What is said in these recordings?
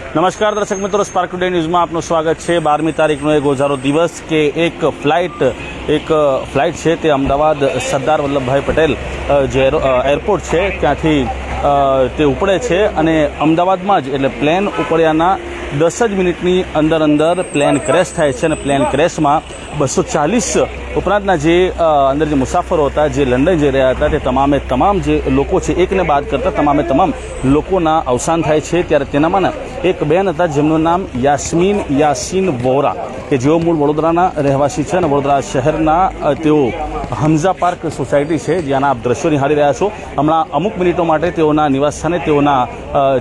નમસ્કાર દર્શક મિત્રો સ્પાર્ક ટુડે ન્યૂઝમાં આપનું સ્વાગત છે. બારમી તારીખનો એક ગોઝારો દિવસ કે એક ફ્લાઇટ એક ફ્લાઇટ છે તે અમદાવાદ સરદાર વલ્લભભાઈ પટેલ જે એરપોર્ટ છે, ત્યાંથી તે ઉપડે છે અને અમદાવાદમાં જ, એટલે પ્લેન ઉપડ્યાના દસ જ મિનિટની અંદર અંદર પ્લેન ક્રેશ થાય છે અને પ્લેન ક્રેશમાં બસો ચાલીસ ઉપરાંતના જે અંદર જે મુસાફરો હતા, જે લંડન જઈ રહ્યા હતા, તે તમામે તમામ જે લોકો છે, એકને બાદ કરતા તમામે તમામ લોકોના અવસાન થાય છે. ત્યારે તેનામાંના એક બેન હતા, જેમનું નામ યાસ્મીન યાસીન વોરા, કે જેઓ મૂળ વડોદરાના રહેવાસી છે અને વડોદરા શહેરના તેઓ હમઝા પાર્ક સોસાયટી છે, જ્યાંના આપ દ્રશ્યો નિહાળી રહ્યા છો. હમણાં અમુક મિનિટો માટે તેઓના નિવાસસ્થાને તેઓના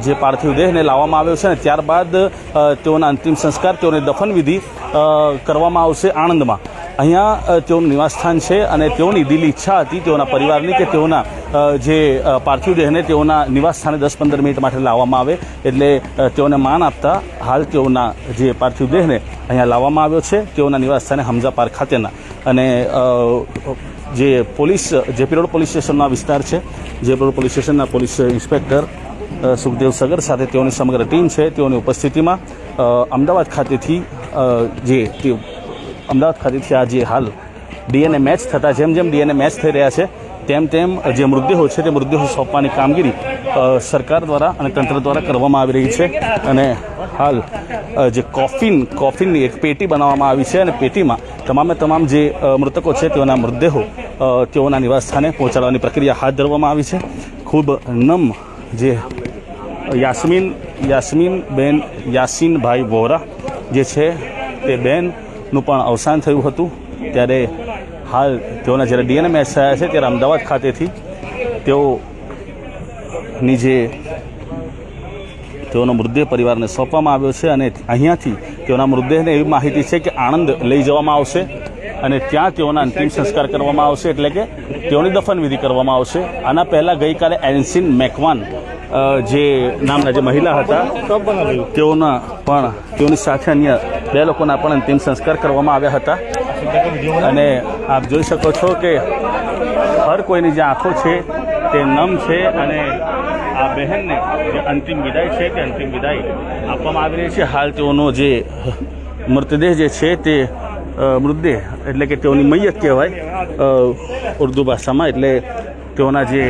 જે પાર્થિવ દેહને લાવવામાં આવ્યો છે અને ત્યારબાદ તેઓના અંતિમ સંસ્કાર, તેઓની દફનવિધિ કરવામાં આવશે આણંદમાં. અહીંયા તેઓનું નિવાસસ્થાન છે અને તેઓની દિલી ઈચ્છા હતી તેઓના પરિવારની કે તેઓના જે પાર્થિવ દેહને તેઓના નિવાસસ્થાને દસ પંદર મિનિટ માટે લાવવામાં આવે. એટલે તેઓને માન આપતા હાલ તેઓના જે પાર્થિવ દેહને અહીંયા લાવવામાં આવ્યો છે, તેઓના નિવાસસ્થાને હમઝા પાર્ક ખાતેના. અને જે પોલીસ જેપી રોડ પોલીસ સ્ટેશનનો વિસ્તાર છે જેપી રોડ પોલીસ સ્ટેશનના પોલીસ ઇન્સ્પેક્ટર સુખદેવ સગર સાથે તેઓની સમગ્ર ટીમ છે, તેઓની ઉપસ્થિતિમાં અમદાવાદ ખાતેથી જે અમદાવાદ ખાતે છે આજે હાલ ડીએનએ મેચ થતા જેમ જેમ ડીએનએ મેચ થઈ રહ્યા છે, તેમ તેમ જે મૃતદેહો છે તે મૃતદેહો સોંપવાની કામગીરી સરકાર દ્વારા અને તંત્ર દ્વારા કરવામાં આવી રહી છે. અને હાલ જે કોફિન, કોફિનની એક પેટી બનાવવામાં આવી છે અને પેટીમાં તમામે તમામ જે મૃતકો છે તેઓના મૃતદેહો તેઓના નિવાસસ્થાને પહોંચાડવાની પ્રક્રિયા હાથ ધરવામાં આવી છે. ખૂબ નમ જે યાસ્મીન યાસ્મીન બેન યાસીનભાઈ વોરા જે છે તે બેનનું પણ અવસાન થયું હતું. ત્યારે હાલ તેઓના જ્યારે ડીએનએ મેચ થયા છે ત્યારે અમદાવાદ ખાતેથી તેઓની જે તેઓનો મૃતદેહ પરિવારને સોંપવામાં આવ્યો છે અને અહીંયાથી તેઓના મૃતદેહને એવી માહિતી છે કે આણંદ લઈ જવામાં આવશે અને ત્યાં તેઓના અંતિમ સંસ્કાર કરવામાં આવશે એટલે કે તેઓની દફનવિધિ કરવામાં આવશે. આના પહેલાં ગઈકાલે એન્સિન મેકવાન જે નામના જે મહિલા હતા, તેઓના પણ, તેઓની સાથે અન્ય બે લોકોના પણ અંતિમ સંસ્કાર કરવામાં આવ્યા હતા. અને આપ જોઈ શકો છો કે હર કોઈની જે આંખો છે તે નમ છે અને આ બહેનને જે અંતિમ વિદાય છે તે અંતિમ વિદાય આપવામાં આવી રહી છે. હાલ તેઓનો જે મૃતદેહ જે છે તે મૃતદેહ એટલે કે તેઓની મૈયત કહેવાય ઉર્દુ ભાષામાં એટલે તેઓના જે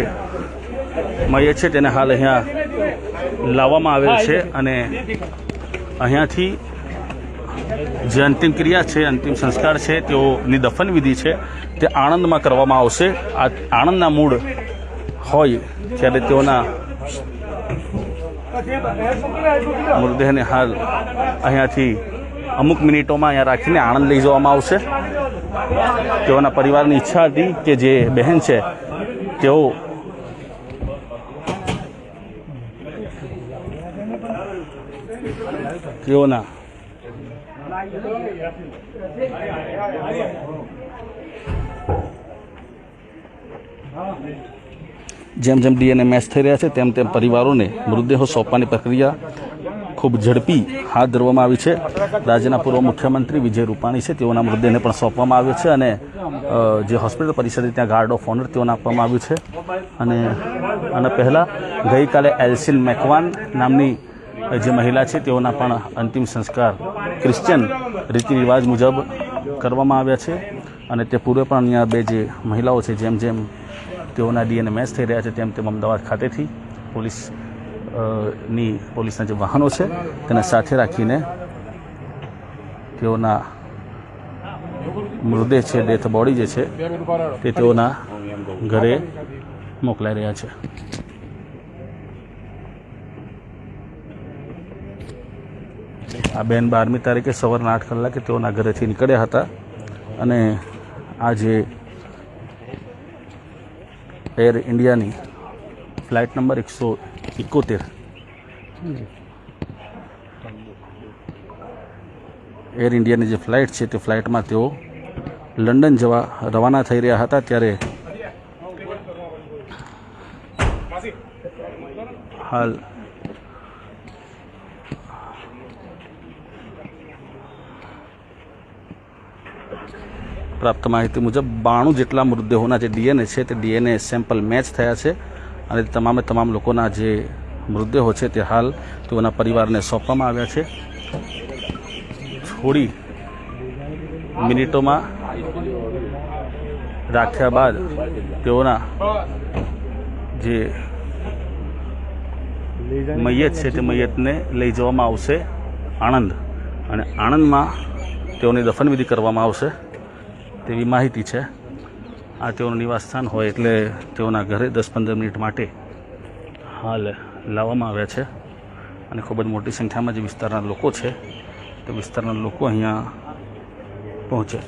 મૈયત છે તેને હાલ અહીંયા લાવવામાં આવેલ છે અને અહીંયાથી જે અંતિમ ક્રિયા છે, અંતિમ સંસ્કાર છે, તેઓની દફન વિધિ છે, તે આણંદમાં કરવામાં આવશે. આ આણંદના મૂળ હોય ત્યારે તેઓના મૃતદેહને હાલ અહીંયાથી અમુક મિનિટોમાં અહીંયા રાખીને આણંદ લઈ જવામાં આવશે. તેઓના પરિવારની ઈચ્છા હતી કે જે બહેન છે, તેઓ તેઓના જેમ જેમ ડીએનએ મેચ થઈ રહ્યા છે, તેમ તેમ પરિવારોને મૃતદેહો સોંપવાની પ્રક્રિયા ખૂબ ઝડપી હાથ ધરવામાં આવી છે. રાજ્યના પૂર્વ મુખ્યમંત્રી વિજય રૂપાણી છે, તેઓના મૃતદેહને પણ સોંપવામાં આવ્યો છે અને જે હોસ્પિટલ પરિસરે ત્યાં ગાર્ડ ઓફ ઓનર તેઓને આપવામાં આવ્યું છે. અને, આના પહેલાં ગઈકાલે એલ્સિન મેકવાન નામની જે મહિલા છે, તેઓના પણ અંતિમ સંસ્કાર ક્રિશ્ચિયન રીતિ રિવાજ મુજબ કરવામાં આવ્યા છે. અને તે પૂર્વે પણ અહીંયા બે જે મહિલાઓ છે, જેમ જેમ તેઓના ડીએનએ મેચ થઈ રહ્યા છે, તેમ તેમ અમદાવાદ ખાતેથી પોલીસની પોલીસના જે વાહનો છે, તેને સાથે રાખીને તેઓના મૃતદેહ છે, ડેથ બોડી જે છે, તે તેઓના ઘરે મોકલાઈ રહ્યા છે. આ બેન બારમી તારીખે સવારના આઠ કલાકે તેઓના ઘરેથી નીકળ્યા હતા. અને આજે એર ઇન્ડિયાની ફ્લાઇટ નંબર એકસો એકોતેર. એર ઇન્ડિયાની જે ફ્લાઇટ છે તે ફ્લાઇટમાં તેઓ લંડન જવા રવાના થઈ રહ્યા હતા ત્યારે હાલ પ્રાપ્ત માહિતી મુજબ બાણું જેટલા મૃતદેહોના જે ડીએનએ છે તે ડીએનએ સેમ્પલ મેચ થયા છે અને તમામે તમામ લોકોના જે મૃતદેહો છે તે હાલ તેઓના પરિવારને સોંપવામાં આવ્યા છે. થોડી મિનિટોમાં રાખ્યા બાદ તેઓના જે મૈયત છે તે મૈયતને લઈ જવામાં આવશે આણંદ. અને આણંદમાં તેઓની દફનવિધિ કરવામાં આવશે. તેવી માહિતી છે. આ તેઓનું નિવાસસ્થાન હોય એટલે તેઓના ઘરે દસ પંદર મિનિટ માટે હાલ લાવવામાં આવ્યા છે. અને ખૂબ જ મોટી સંખ્યામાં જે વિસ્તારના લોકો છે, તે વિસ્તારના લોકો અહીંયા પહોંચે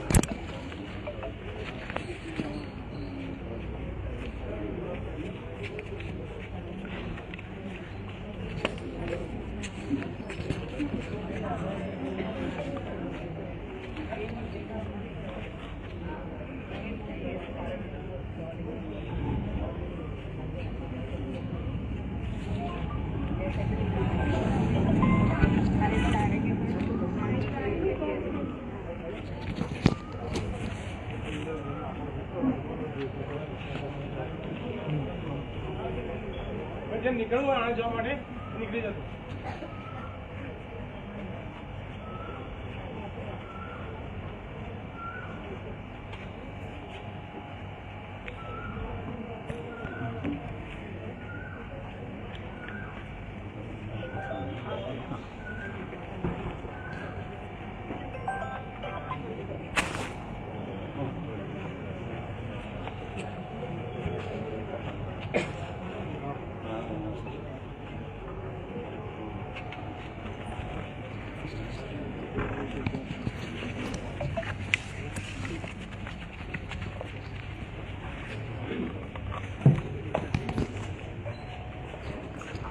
નીકળવું આણંદ જવા માટે નીકળી જતો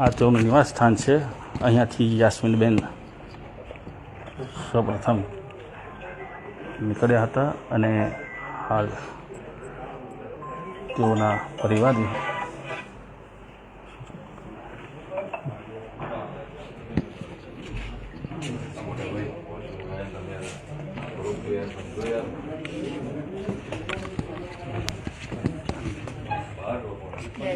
આ તેઓનું નિવાસ સ્થાન છે. અહીંયાથી યાસ્મીનબેન સૌપ્રથમ નીકળ્યા હતા અને હાલ તેઓના પરિવારની આપ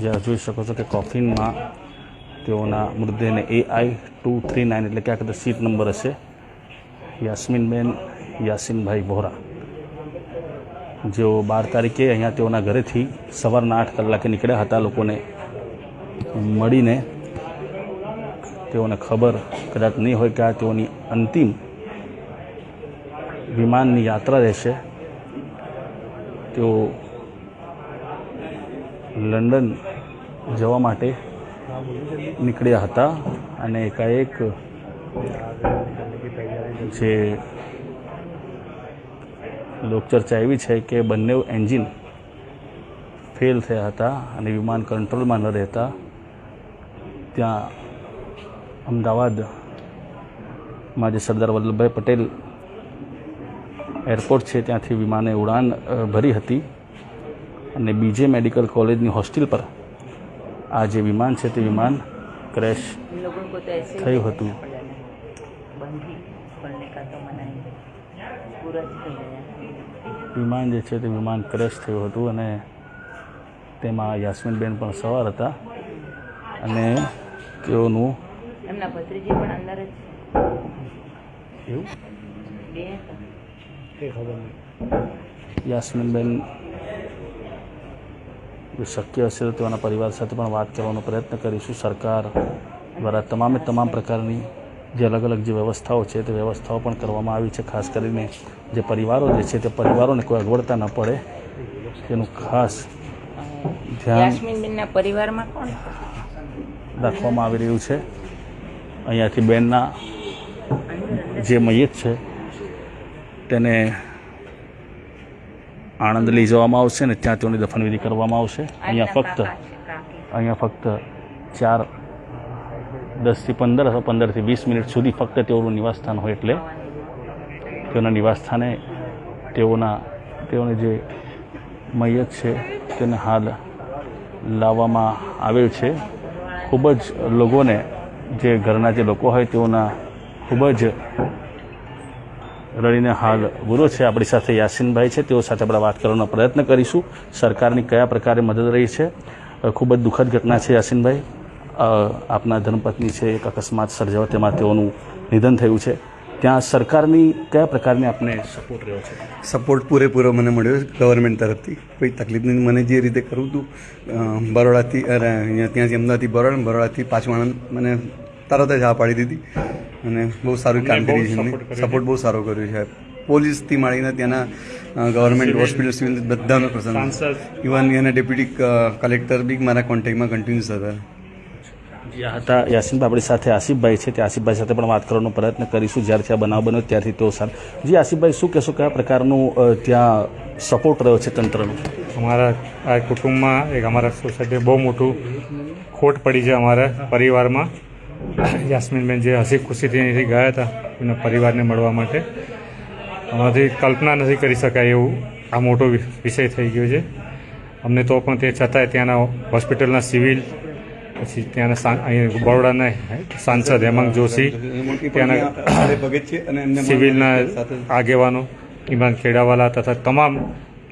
જ્યાં જોઈ શકો છો કે કોફિનમાં તેઓના મૃતદેહને A I two three nine એટલે ક્યાંક તો સીટ નંબર હશે. યાસ્મીનબેન યાસીનભાઈ વોરા. જેઓ બાર તારીખે અહીંયા તેઓના ઘરેથી સવારના આઠ કલાકે નીકળ્યા હતા લોકોને મળીને. તેઓને ખબર કદાચ નહીં હોય કે આ તેઓની અંતિમ વિમાનની યાત્રા રહેશે. તેઓ લંડન જવા માટે નીકળ્યા હતા અને એકાએક જે લોકચર્ચા એવી છે કે બંને એન્જિન ફેલ થયા હતા અને વિમાન કંટ્રોલમાં ન રહેતા. ત્યાં અમદાવાદમાં જે સરદાર વલ્લભભાઈ પટેલ એરપોર્ટ છે ત્યાંથી વિમાને ઉડાન ભરી હતી. અને બીજે મેડિકલ કોલેજની હોસ્ટેલ પર આ જે વિમાન છે તે વિમાન ક્રેશ થયું હતું. करना पड़ा ना। बंद ही खोलने का तो मना ही है। पूरा ही खुल गया વિમાન જે છે તે વિમાન ક્રેશ થયું હતું અને તેમાં યાસ્મીનબેન પણ સવાર હતા અને તેઓનું એમના ભત્રીજી પણ અંદર જ એવું બે હતા તે ખબર નહીં યાસ્મીનબેન જો શક્ય હશે તો તેઓના પરિવાર સાથે પણ વાત કરવાનો પ્રયત્ન કરીશું સરકાર દ્વારા તમામે તમામ પ્રકારની જે અલગ અલગ જે વ્યવસ્થાઓ છે તે વ્યવસ્થાઓ પણ કરવામાં આવી છે ખાસ કરીને જે પરિવારો જે છે તે પરિવારોને કોઈ અગવડતા ન પડે. તેનું ખાસ ધ્યાન પરિવારમાં રાખવામાં આવી રહ્યું છે. અહીંયાથી બેનના જે મૈયત છે તેને આણંદ લઈ જવામાં આવશે ને ત્યાં તેઓની દફનવિધિ કરવામાં આવશે. અહીંયા ફક્ત અહીંયા ફક્ત ચાર દસથી પંદર અથવા પંદરથી વીસ મિનિટ સુધી ફક્ત તેઓનું નિવાસસ્થાન હોય એટલે તેઓના નિવાસસ્થાને તેઓના, તેઓને જે મૈયત છે તેને હાલ લાવવામાં આવેલ છે. ખૂબ જ લોકોને જે ઘરના જે લોકો હોય તેઓના ખૂબ જ રડીને હાલ ગુરુ છે. આપણી સાથે યાસીનભાઈ છે. તેઓ સાથે આપણે વાત કરવાનો પ્રયત્ન કરીશું. સરકારની કયા પ્રકારે મદદ રહી છે? ખૂબ જ દુઃખદ ઘટના છે યાસીનભાઈ. આપના ધર્મપત્ની છે એક અકસ્માત સર્જાયો તેમાં તેઓનું નિધન થયું છે. ત્યાં સરકારની કયા પ્રકારની આપને સપોર્ટ રહ્યો છે? સપોર્ટ પૂરેપૂરો મને મળ્યો ગવર્મેન્ટ તરફથી. કોઈ તકલીફ નહીં મને જે રીતે કરવું હતું બરોડાથી અરે અહીંયા ત્યાંથી અમદાવાદથી બરોડા બરોડાથી પાછું આણંદ મને તરત જ હા પાડી દીધી. અને બહુ સારું કામ કર્યું છે સપોર્ટ બહુ સારો કર્યો છે. પોલીસથી માંડીને ત્યાંના ગવર્મેન્ટ હોસ્પિટલ સિવિલ બધાનો પ્રસંગ. ઇવન એના ડેપ્યુટી કલેક્ટર બી મારા કોન્ટેક્ટમાં કન્ટિન્યુઅસ હતા. હતા. યાસીનભાઈ આપણી સાથે આસિફભાઈ છે. તે આસિફભાઈ સાથે પણ વાત કરવાનો પ્રયત્ન કરીશું. જ્યારથી આ બનાવ બન્યો ત્યારથી તેઓ સાથે જી, આસિફભાઈ, શું કહેશો કયા પ્રકારનું ત્યાં સપોર્ટ રહ્યો છે તંત્રનો? અમારા આ કુટુંબમાં એક અમારા સોસાયટી બહુ મોટું ખોટ પડી છે અમારા પરિવારમાં. યાસ્મીનબેન જે હસી ખુશીથી અહીંથી ગયા હતા, એમના પરિવારને મળવા માટે. અમારાથી કલ્પના નથી કરી શકાય એવું આ મોટો વિષય થઈ ગયો છે. અમને તો પણ તે છતાંય ત્યાંના હોસ્પિટલના સિવિલ પછી ત્યાંના બરોડાના સાંસદ હેમંત જોશી, ત્યાંના સિવિલના આગેવાનો ઇમરાન ખેડાવાલા તથા તમામ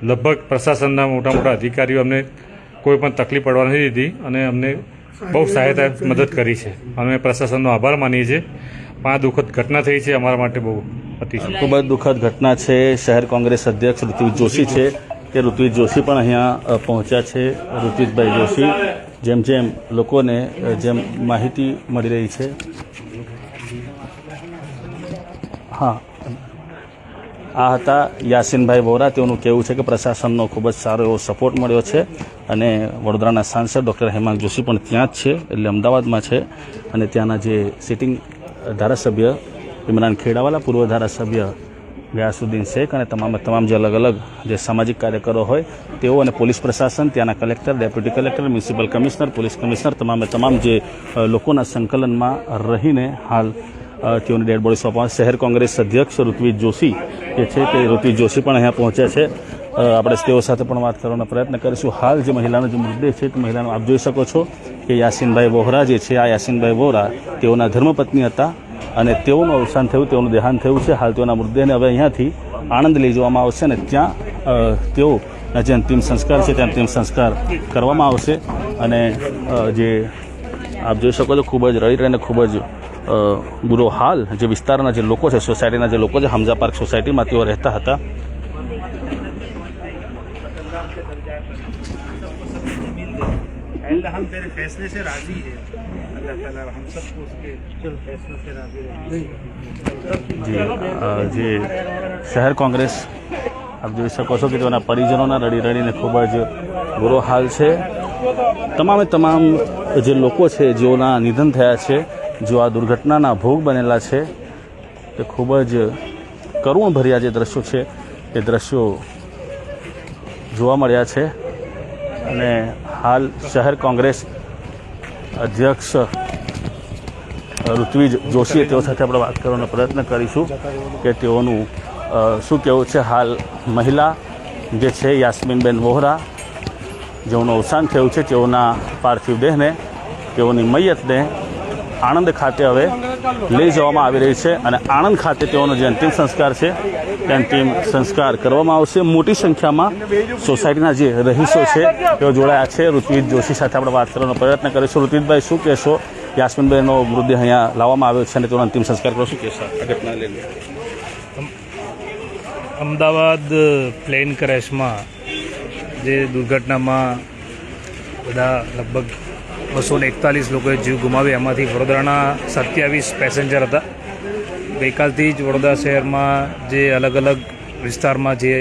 લગભગ પ્રશાસનના મોટા મોટા અધિકારીઓ અમને કોઈ પણ તકલીફ પડવા નથી દીધી અને અમને બહુ સહાયતા મદદ કરી છે. અમે પ્રશાસનનો આભાર માનીએ છીએ. પણ દુઃખદ ઘટના થઈ છે અમારા માટે બહુ અતિશય. ખૂબ જ દુઃખદ ઘટના છે. શહેર કોંગ્રેસ અધ્યક્ષ ઋત્વિજ જોશી છે કે ઋત્વિજ જોશી પણ અહીંયા પહોંચ્યા છે. ઋત્વિજભાઈ જોશી જેમ જેમ લોકોને જેમ માહિતી મળી રહી છે. હા. આ હતા યાસીનભાઈ વોરા. તેઓનું કહેવું છે કે પ્રશાસનનો ખૂબ જ સારો એવો સપોર્ટ મળ્યો છે અને વડોદરાના સાંસદ ડૉક્ટર હેમાંગ જોશી પણ ત્યાં જ છે, એટલે અમદાવાદમાં છે. અને ત્યાંના જે સિટિંગ ધારાસભ્ય ઇમરાન ખેડાવાલા, પૂર્વ ધારાસભ્ય ગયાસુદ્દીન શેખ અને તમામે તમામ જે અલગ અલગ જે સામાજિક કાર્યકરો હોય, તેઓ અને પોલીસ પ્રશાસન, ત્યાંના collector, deputy collector, municipal commissioner, police commissioner, તમામે તમામ જે લોકોના સંકલનમાં રહીને હાલ તેઓની ડેડ બોડી સોંપવા શહેર કોંગ્રેસ અધ્યક્ષ ઋત્વિજ જોશી જે છે તે ઋત્વિજ જોશી પણ અહીંયા પહોંચ્યા છે. આપણે તેઓ સાથે પણ વાત કરવાનો પ્રયત્ન કરીશું. હાલ જે મહિલાનો જે મુદ્દે છે તે મહિલાનો, આપ જોઈ શકો છો કે યાસીનભાઈ વોહરા જે છે, આ યાસીનભાઈ વોહરા તેઓના ધર્મપત્ની હતા. અને તેઓનું અવસાન થયું તેઓનું દેહાંત થયું છે હાલ તેઓના મૃતદેહને હવે અહીંયાથી આણંદ લઈ જવામાં આવશે અને ત્યાં અ, તેઓના જે અંતિમ સંસ્કાર છે તે અંતિમ સંસ્કાર કરવામાં આવશે અને અ, જે આપ જોઈ શકો છો ખૂબ જ રડી રહીને ખૂબ જ અ, બુરો હાલ જે વિસ્તારના જે લોકો છે સોસાયટીના જે લોકો છે હમઝા પાર્ક સોસાયટીમાં તેઓ રહેતા હતા अल्लाह हम तेरे फैसले से राजी है જે શહેર કોંગ્રેસ, આપ જોઈ શકો છો કે તેઓના પરિજનોના રડી રડીને ખૂબ જ બુરો હાલ છે. તમામે તમામ જે લોકો છે, જેઓના નિધન થયા છે જેઓ આ દુર્ઘટનાના ભોગ બનેલા છે, તે ખૂબ જ કરુણભર્યા જે દ્રશ્યો છે, એ દ્રશ્યો જોવા મળ્યા છે. અને હાલ શહેર કોંગ્રેસ અધ્યક્ષ ઋત્વિજ જોશીએ તેઓ સાથે આપણે વાત કરવાનો પ્રયત્ન કરીશું કે તેઓનું શું કહેવું છે હાલ મહિલા જે છે યાસ્મીનબેન વોહરા, જેઓનું અવસાન થયું છે, તેઓના પાર્થિવ દેહને, તેઓની મૈયતને આણંદ ખાતે હવે લઈ જવામાં આવી રહી છે અને આણંદ ખાતે તેઓનો જે અંતિમ સંસ્કાર છે તે અંતિમ સંસ્કાર કરવામાં આવશે. મોટી સંખ્યામાં સોસાયટીના જે રહીશો છે, તેઓ જોડાયા છે. ઋત્વિજ જોશી સાથે આપણે વાત કરવાનો પ્રયત્ન કરીશું. ઋત્વિજભાઈ, શું કહેશો? યાસ્મિનભાઈનો મૃતદેહ અહીંયા લાવવામાં આવ્યો છે અને તેનો અંતિમ સંસ્કાર કરો. શું કહેશો? આ અમદાવાદ પ્લેન ક્રેશમાં જે દુર્ઘટનામાં બધા લગભગ બસો એકતાલીસ લોકોએ જીવ ગુમાવ્યા. એમાંથી વડોદરાના સત્યાવીસ પેસેન્જર હતા. ગઈકાલથી જ વડોદરા શહેરમાં જે અલગ અલગ વિસ્તારમાં જે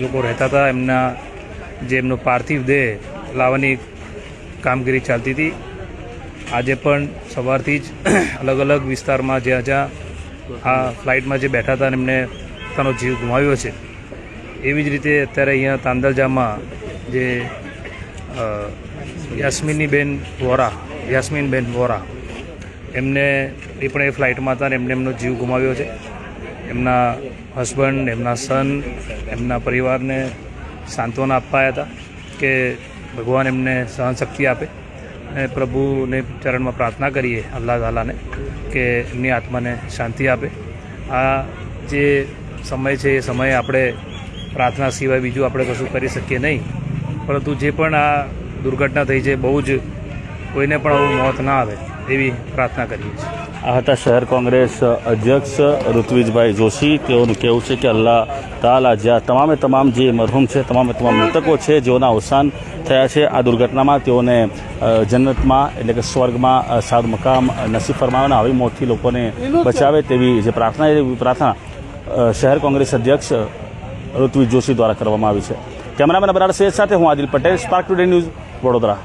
લોકો રહેતા હતા, એમના જે એમનો પાર્થિવ દેહ લાવવાની કામગીરી ચાલતી હતી. આજે પણ સવારથી જ અલગ અલગ વિસ્તારમાં જ્યાં જ્યાં આ ફ્લાઇટમાં જે બેઠા હતા એમને પોતાનો જીવ ગુમાવ્યો છે. એવી જ રીતે અત્યારે અહીંયા તાંદલજામાં જે અ, બેન વોરા યાસ્મીન બેન વોરા. એમને એ પણ એ ફ્લાઇટમાં હતા અને એમને એમનો જીવ ગુમાવ્યો છે. એમના હસબન્ડ એમના સન એમના પરિવારને સાંત્વના આપવા હતા કે ભગવાન એમને સહનશક્તિ આપે. અને પ્રભુને ચરણમાં પ્રાર્થના કરીએ અલ્લાહ તાલાને કે એમની આત્માને શાંતિ આપે. આ જે સમય છે એ સમયે આપણે પ્રાર્થના સિવાય બીજું આપણે કશું કરી શકીએ નહીં. પરંતુ જે પણ આ દુર્ઘટના થઈ છે બહુ જ કોઈને પણ આવું મોત ના આવે એવી પ્રાર્થના કરીએ છીએ. આ હતા શહેર કોંગ્રેસ અધ્યક્ષ ઋત્વિજભાઈ જોશી. તેઓનું કહેવું છે કે અલ્લાહ તાલા જ્યાં તમામે તમામ જે મરહુમ છે તમામે તમામ મૃતકો છે જેઓના અવસાન થયા છે આ દુર્ઘટનામાં તેઓને જન્નતમાં એટલે કે સ્વર્ગમાં સારું મકામ નસીબ ફરમાવે આવી મોતથી લોકોને બચાવે તેવી જે પ્રાર્થના એવી પ્રાર્થના શહેર કોંગ્રેસ અધ્યક્ષ ઋત્વિજ જોશી દ્વારા કરવામાં આવી છે. કેમેરામેન અબરાર શેખ સાથે હું Adil Patel spark today news Vadodara.